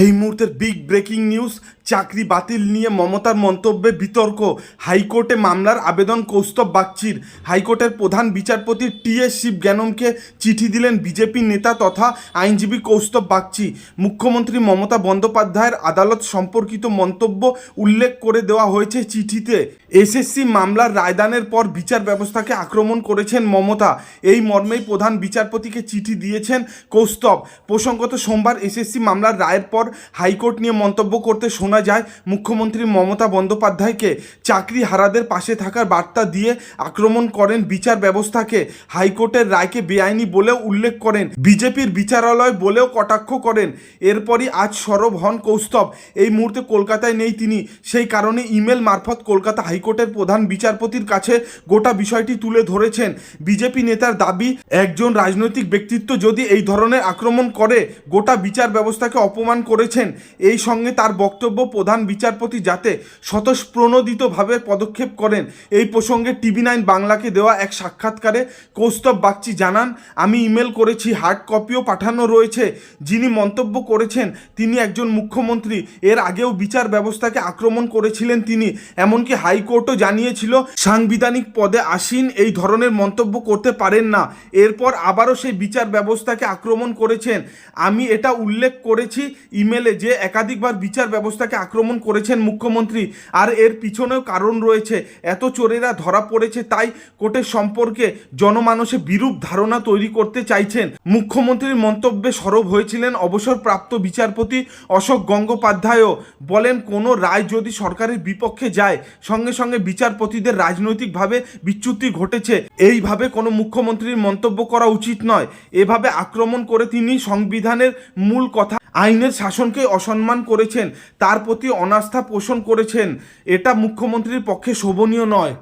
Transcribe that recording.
এই মুহূর্তের big breaking news চাকরি বাতিল নিয়ে মমতার মন্তব্যে বিতর্ক। হাইকোর্টে মামলার আবেদন কৌস্তব বাগচির। হাইকোর্টের প্রধান বিচারপতি টি এস শিব গ্যানমকে চিঠি দিলেন বিজেপি নেতা তথা আইনজীবী কৌস্তব বাগচি। মুখ্যমন্ত্রী মমতা বন্দ্যোপাধ্যায়ের আদালত সম্পর্কিত মন্তব্য উল্লেখ করে দেওয়া হয়েছে চিঠিতে। এসএসসি মামলার রায়দানের পর বিচার ব্যবস্থাকে আক্রমণ করেছেন মমতা। এই মর্মেই প্রধান বিচারপতিকে চিঠি দিয়েছেন কৌস্তব। প্রসঙ্গত সোমবার এসএসসি মামলার রায়ের পর হাইকোর্ট নিয়ে মন্তব্য করতে শোনা যায় মুখ্যমন্ত্রী মমতা বন্দ্যোপাধ্যায়কে। চাকরি হারাদের পাশে থাকার বার্তা দিয়ে আক্রমণ করেন বিচার ব্যবস্থাকে। হাইকোর্টের রায়কে বেআইনি বলেও উল্লেখ করেন। বিজেপির বিচারালয় বলেও কটাক্ষ করেন। এরপরই আজ সরব হন কৌস্তব। এই মুহূর্তে কলকাতায় নেই তিনি। সেই কারণে ইমেল মারফত কলকাতা হাইকোর্টের প্রধান বিচারপতির কাছে গোটা বিষয়টি তুলে ধরেছেন। বিজেপি নেতার দাবি, একজন রাজনৈতিক ব্যক্তিত্ব যদি এই ধরনের আক্রমণ করে, গোটা বিচার ব্যবস্থাকে অপমান করেছেন। এই সঙ্গে তার বক্তব্য প্রধান বিচারপতি যাতে স্বতঃপ্রণোদিতভাবে পদক্ষেপ করেন। এই প্রসঙ্গে টিভি নাইন বাংলাকে দেওয়া এক সাক্ষাৎকারে কৌস্তব বাগচি জানান, আমি ইমেল করেছি, হার্ড কপিও পাঠানো রয়েছে। যিনি মন্তব্য করেছেন, তিনি একজন মুখ্যমন্ত্রী। এর আগেও বিচার ব্যবস্থাকে আক্রমণ করেছিলেন তিনি। এমনকি হাইকোর্টও জানিয়েছিল, সাংবিধানিক পদে আসীন এই ধরনের মন্তব্য করতে পারেন না। এরপর আবারও সেই বিচার ব্যবস্থাকে আক্রমণ করেছেন। আমি এটা উল্লেখ করেছি ইমেলে যে একাধিকবার বিচার ব্যবস্থাকে আক্রমণ করেছেন মুখ্যমন্ত্রী। আর এর পিছনেও কারণ রয়েছে। এত চোরেরা ধরা পড়েছে, তাই কোর্টের সম্পর্কে জনমানসে বিরূপ ধারণা তৈরি করতে চাইছেন। মুখ্যমন্ত্রীর মন্তব্যে সরব হয়েছিলেন অবসরপ্রাপ্ত বিচারপতি অশোক গঙ্গোপাধ্যায়ও। বলেন, কোনো রায় যদি সরকারের বিপক্ষে যায়, সঙ্গে সঙ্গে বিচারপতিদের রাজনৈতিকভাবে বিচ্যুতি ঘটেছে। এইভাবে কোনো মুখ্যমন্ত্রীর মন্তব্য করা উচিত নয়। এভাবে আক্রমণ করে তিনি সংবিধানের মূল কথা, আইনের শাসনকে অসম্মান করেছেন, তার প্রতি অনাস্থা পোষণ করেছেন। এটা মুখ্যমন্ত্রীর পক্ষে শোভনীয় নয়।